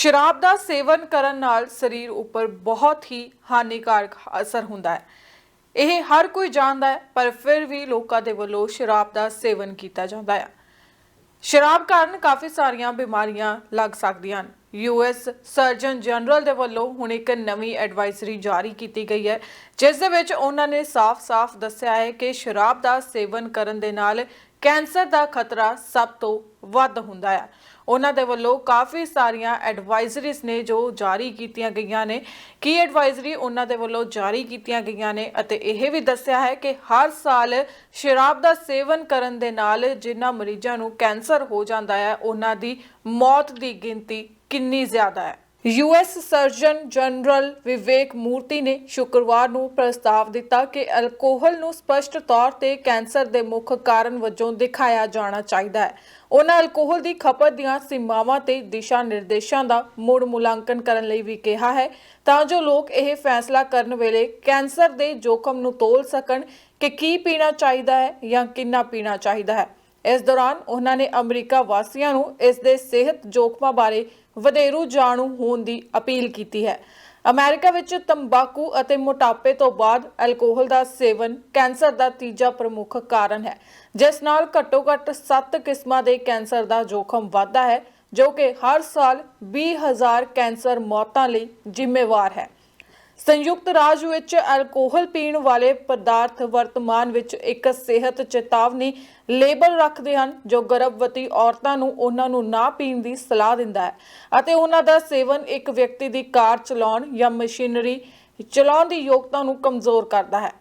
ਸ਼ਰਾਬ ਦਾ ਸੇਵਨ ਕਰਨ ਨਾਲ ਸਰੀਰ ਉੱਪਰ ਬਹੁਤ ਹੀ ਹਾਨੀਕਾਰਕ ਅਸਰ ਹੁੰਦਾ ਹੈ। ਇਹ ਹਰ ਕੋਈ ਜਾਣਦਾ ਹੈ, ਪਰ ਫਿਰ ਵੀ ਲੋਕਾਂ ਦੇ ਵੱਲੋਂ ਸ਼ਰਾਬ ਦਾ ਸੇਵਨ ਕੀਤਾ ਜਾਂਦਾ ਹੈ। ਸ਼ਰਾਬ ਕਾਰਨ ਕਾਫੀ ਸਾਰੀਆਂ ਬਿਮਾਰੀਆਂ ਲੱਗ ਸਕਦੀਆਂ ਹਨ। ਯੂਐਸ ਸਰਜਨ ਜਨਰਲ ਦੇ ਵੱਲੋਂ ਹੁਣ ਇੱਕ ਨਵੀਂ ਐਡਵਾਈਜ਼ਰੀ ਜਾਰੀ ਕੀਤੀ ਗਈ ਹੈ, ਜਿਸ ਦੇ ਵਿੱਚ ਉਹਨਾਂ ਨੇ ਸਾਫ਼-ਸਾਫ਼ ਦੱਸਿਆ ਹੈ ਕਿ ਸ਼ਰਾਬ ਦਾ ਸੇਵਨ ਕਰਨ ਦੇ ਨਾਲ ਕੈਂਸਰ ਦਾ ਖਤਰਾ ਸਭ ਤੋਂ ਵੱਧ ਹੁੰਦਾ ਹੈ। ਉਹਨਾਂ ਦੇ ਵੱਲੋਂ ਕਾਫੀ ਸਾਰੀਆਂ ਐਡਵਾਈਜ਼ਰੀਜ਼ ਨੇ ਜੋ ਜਾਰੀ ਕੀਤੀਆਂ ਗਈਆਂ ਨੇ। ਕੀ ਐਡਵਾਈਜ਼ਰੀ ਉਹਨਾਂ ਦੇ ਵੱਲੋਂ ਜਾਰੀ ਕੀਤੀਆਂ ਗਈਆਂ ਨੇ ਅਤੇ ਇਹ ਵੀ ਦੱਸਿਆ ਹੈ ਕਿ ਹਰ ਸਾਲ ਸ਼ਰਾਬ ਦਾ ਸੇਵਨ ਕਰਨ ਦੇ ਨਾਲ ਜਿਨ੍ਹਾਂ ਮਰੀਜ਼ਾਂ ਨੂੰ ਕੈਂਸਰ ਹੋ ਜਾਂਦਾ ਹੈ, ਉਹਨਾਂ ਦੀ ਮੌਤ ਦੀ ਗਿਣਤੀ ਕਿੰਨੀ ਜ਼ਿਆਦਾ ਹੈ। ਯੂਐਸ ਸਰਜਨ ਜਨਰਲ ਵਿਵੇਕ ਮੂਰਤੀ ਨੇ ਸ਼ੁੱਕਰਵਾਰ ਨੂੰ ਪ੍ਰਸਤਾਵ ਦਿੱਤਾ ਕਿ ਅਲਕੋਹਲ ਨੂੰ ਸਪਸ਼ਟ ਤੌਰ ਤੇ ਕੈਂਸਰ ਦੇ ਮੁੱਖ ਕਾਰਨ ਵਜੋਂ ਦਿਖਾਇਆ ਜਾਣਾ ਚਾਹੀਦਾ ਹੈ। ਉਹਨਾਂ ਅਲਕੋਹਲ ਦੀ ਖਪਤ ਦੀਆਂ ਸੀਮਾਵਾਂ ਤੇ ਦਿਸ਼ਾ ਨਿਰਦੇਸ਼ਾਂ ਦਾ ਮੁੜ ਮੁਲਾਂਕਣ ਕਰਨ ਲਈ ਵੀ ਕਿਹਾ ਹੈ, ਤਾਂ ਜੋ ਲੋਕ ਇਹ ਫੈਸਲਾ ਕਰਨ ਵੇਲੇ ਕੈਂਸਰ ਦੇ ਜੋਖਮ ਨੂੰ ਤੋਲ ਸਕਣ ਕਿ ਕੀ ਪੀਣਾ ਚਾਹੀਦਾ ਹੈ ਜਾਂ ਕਿੰਨਾ ਪੀਣਾ ਚਾਹੀਦਾ ਹੈ। ਇਸ ਦੌਰਾਨ ਉਹਨਾਂ ਨੇ ਅਮਰੀਕਾ ਵਾਸੀਆਂ ਨੂੰ ਇਸ ਦੇ ਸਿਹਤ ਜੋਖਮਾਂ ਬਾਰੇ ਵਧੇਰੂ ਜਾਣੂ ਹੋਣ ਦੀ ਅਪੀਲ ਕੀਤੀ ਹੈ। ਅਮਰੀਕਾ ਵਿੱਚ ਤੰਬਾਕੂ ਅਤੇ ਮੋਟਾਪੇ ਤੋਂ ਬਾਅਦ ਐਲਕੋਹਲ ਦਾ ਸੇਵਨ ਕੈਂਸਰ ਦਾ ਤੀਜਾ ਪ੍ਰਮੁੱਖ ਕਾਰਨ ਹੈ, ਜਿਸ ਨਾਲ ਘੱਟੋ-ਘੱਟ 7 ਕਿਸਮਾਂ ਦੇ ਕੈਂਸਰ ਦਾ ਜੋਖਮ ਵਧਦਾ ਹੈ, ਜੋ ਕਿ ਹਰ ਸਾਲ 20000 ਕੈਂਸਰ ਮੌਤਾਂ ਲਈ ਜ਼ਿੰਮੇਵਾਰ ਹੈ। ਸੰਯੁਕਤ ਰਾਜ ਵਿੱਚ ਅਲਕੋਹਲ ਪੀਣ ਵਾਲੇ ਪਦਾਰਥ ਵਰਤਮਾਨ ਵਿੱਚ ਇੱਕ ਸਿਹਤ ਚੇਤਾਵਨੀ ਲੇਬਲ ਰੱਖਦੇ ਹਨ, ਜੋ ਗਰਭਵਤੀ ਔਰਤਾਂ ਨੂੰ ਉਹਨਾਂ ਨੂੰ ਨਾ ਪੀਣ ਦੀ ਸਲਾਹ ਦਿੰਦਾ ਹੈ ਅਤੇ ਉਹਨਾਂ ਦਾ ਸੇਵਨ ਇੱਕ ਵਿਅਕਤੀ ਦੀ ਕਾਰ ਚਲਾਉਣ ਜਾਂ ਮਸ਼ੀਨਰੀ ਚਲਾਉਣ ਦੀ ਯੋਗਤਾ ਨੂੰ ਕਮਜ਼ੋਰ ਕਰਦਾ ਹੈ।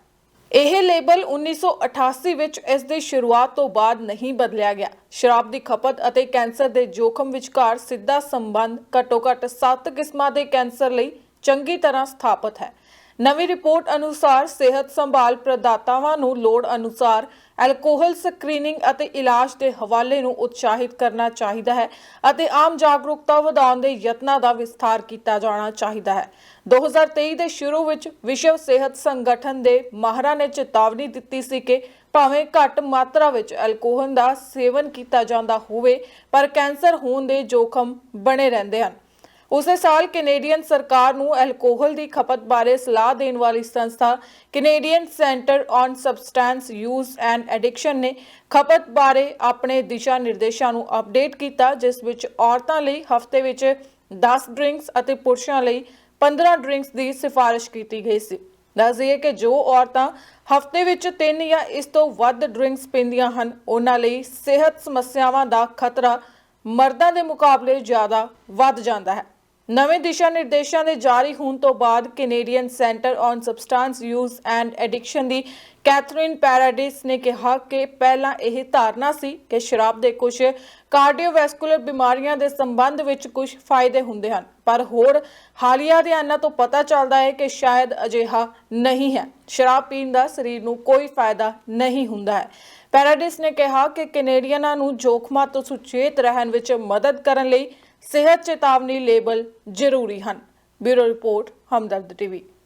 ਇਹ ਲੇਬਲ 1988 ਵਿੱਚ ਇਸ ਦੀ ਸ਼ੁਰੂਆਤ ਤੋਂ ਬਾਅਦ ਨਹੀਂ ਬਦਲਿਆ ਗਿਆ। ਸ਼ਰਾਬ ਦੀ ਖਪਤ ਅਤੇ ਕੈਂਸਰ ਦੇ ਜੋਖਮ ਵਿਚਕਾਰ ਸਿੱਧਾ ਸੰਬੰਧ ਘੱਟੋ-ਘੱਟ 7 ਕਿਸਮਾਂ ਦੇ ਕੈਂਸਰ ਲਈ ਚੰਗੀ ਤਰ੍ਹਾਂ ਸਥਾਪਿਤ ਹੈ। ਨਵੀਂ ਰਿਪੋਰਟ ਅਨੁਸਾਰ ਸਿਹਤ ਸੰਭਾਲ ਪ੍ਰਦਾਤਾਵਾਂ ਨੂੰ ਲੋੜ ਅਨੁਸਾਰ ਐਲਕੋਹਲ ਸਕਰੀਨਿੰਗ ਅਤੇ ਇਲਾਜ ਦੇ ਹਵਾਲੇ ਨੂੰ ਉਤਸ਼ਾਹਿਤ ਕਰਨਾ ਚਾਹੀਦਾ ਹੈ ਅਤੇ ਆਮ ਜਾਗਰੂਕਤਾ ਵਧਾਉਣ ਦੇ ਯਤਨਾਂ ਦਾ ਵਿਸਥਾਰ ਕੀਤਾ ਜਾਣਾ ਚਾਹੀਦਾ ਹੈ। 2023 ਦੇ ਸ਼ੁਰੂ ਵਿੱਚ ਵਿਸ਼ਵ ਸਿਹਤ ਸੰਗਠਨ ਦੇ ਮਾਹਰਾਂ ਨੇ ਚੇਤਾਵਨੀ ਦਿੱਤੀ ਸੀ ਕਿ ਭਾਵੇਂ ਘੱਟ ਮਾਤਰਾ ਵਿੱਚ ਐਲਕੋਹਲ ਦਾ ਸੇਵਨ ਕੀਤਾ ਜਾਂਦਾ ਹੋਵੇ, ਪਰ ਕੈਂਸਰ ਹੋਣ ਦੇ ਜੋਖਮ ਬਣੇ ਰਹਿੰਦੇ ਹਨ। ਉਸੇ ਸਾਲ ਕੈਨੇਡੀਅਨ ਸਰਕਾਰ ਨੂੰ ਐਲਕੋਹਲ ਦੀ ਖਪਤ ਬਾਰੇ ਸਲਾਹ ਦੇਣ ਵਾਲੀ ਸੰਸਥਾ Canadian Centre on Substance Use and Addiction ਨੇ ਖਪਤ ਬਾਰੇ ਆਪਣੇ ਦਿਸ਼ਾ ਨਿਰਦੇਸ਼ਾਂ ਨੂੰ ਅਪਡੇਟ ਕੀਤਾ, ਜਿਸ ਵਿੱਚ ਔਰਤਾਂ ਲਈ ਹਫ਼ਤੇ ਵਿੱਚ 10 ਡਰਿੰਕਸ ਅਤੇ ਪੁਰਸ਼ਾਂ ਲਈ 15 ਡਰਿੰਕਸ ਦੀ ਸਿਫਾਰਿਸ਼ ਕੀਤੀ ਗਈ ਸੀ। ਦੱਸਦੀਏ ਕਿ ਜੋ ਔਰਤਾਂ ਹਫ਼ਤੇ ਵਿੱਚ 3 ਜਾਂ ਇਸ ਤੋਂ ਵੱਧ ਡਰਿੰਕਸ ਪੀਂਦੀਆਂ ਹਨ, ਉਹਨਾਂ ਲਈ ਸਿਹਤ ਸਮੱਸਿਆਵਾਂ ਦਾ ਖਤਰਾ ਮਰਦਾਂ ਦੇ ਮੁਕਾਬਲੇ ਜ਼ਿਆਦਾ ਵੱਧ ਜਾਂਦਾ ਹੈ। ਨਵੇਂ ਦਿਸ਼ਾ ਨਿਰਦੇਸ਼ਾਂ ਦੇ ਜਾਰੀ ਹੋਣ ਤੋਂ ਬਾਅਦ Canadian Centre on Substance Use and Addiction the Catherine Paradis ਨੇ ਕਿਹਾ ਕਿ ਪਹਿਲਾਂ ਇਹ ਧਾਰਨਾ ਸੀ ਕਿ ਸ਼ਰਾਬ ਦੇ ਕੁਝ ਕਾਰਡੀਓਵੈਸਕੂਲਰ ਬਿਮਾਰੀਆਂ ਦੇ ਸੰਬੰਧ ਵਿੱਚ ਕੁਝ ਫਾਇਦੇ ਹੁੰਦੇ ਹਨ, ਪਰ ਹੋਰ ਹਾਲੀਆ ਅਧਿਐਨਾਂ ਤੋਂ ਪਤਾ ਚੱਲਦਾ ਹੈ ਕਿ ਸ਼ਾਇਦ ਅਜਿਹਾ ਨਹੀਂ ਹੈ। ਸ਼ਰਾਬ ਪੀਣ ਦਾ ਸਰੀਰ ਨੂੰ ਕੋਈ ਫਾਇਦਾ ਨਹੀਂ ਹੁੰਦਾ ਹੈ। ਪੈਰਾਡਿਸ ਨੇ ਕਿਹਾ ਕਿ ਕੈਨੇਡੀਅਨਾਂ ਨੂੰ ਜੋਖਮਾਂ ਤੋਂ ਸੁਚੇਤ ਰਹਿਣ ਵਿੱਚ ਮਦਦ ਕਰਨ ਲਈ ਸਿਹਤ ਚੇਤਾਵਨੀ ਲੇਬਲ ਜ਼ਰੂਰੀ ਹਨ। Bureau report Hamdard TV.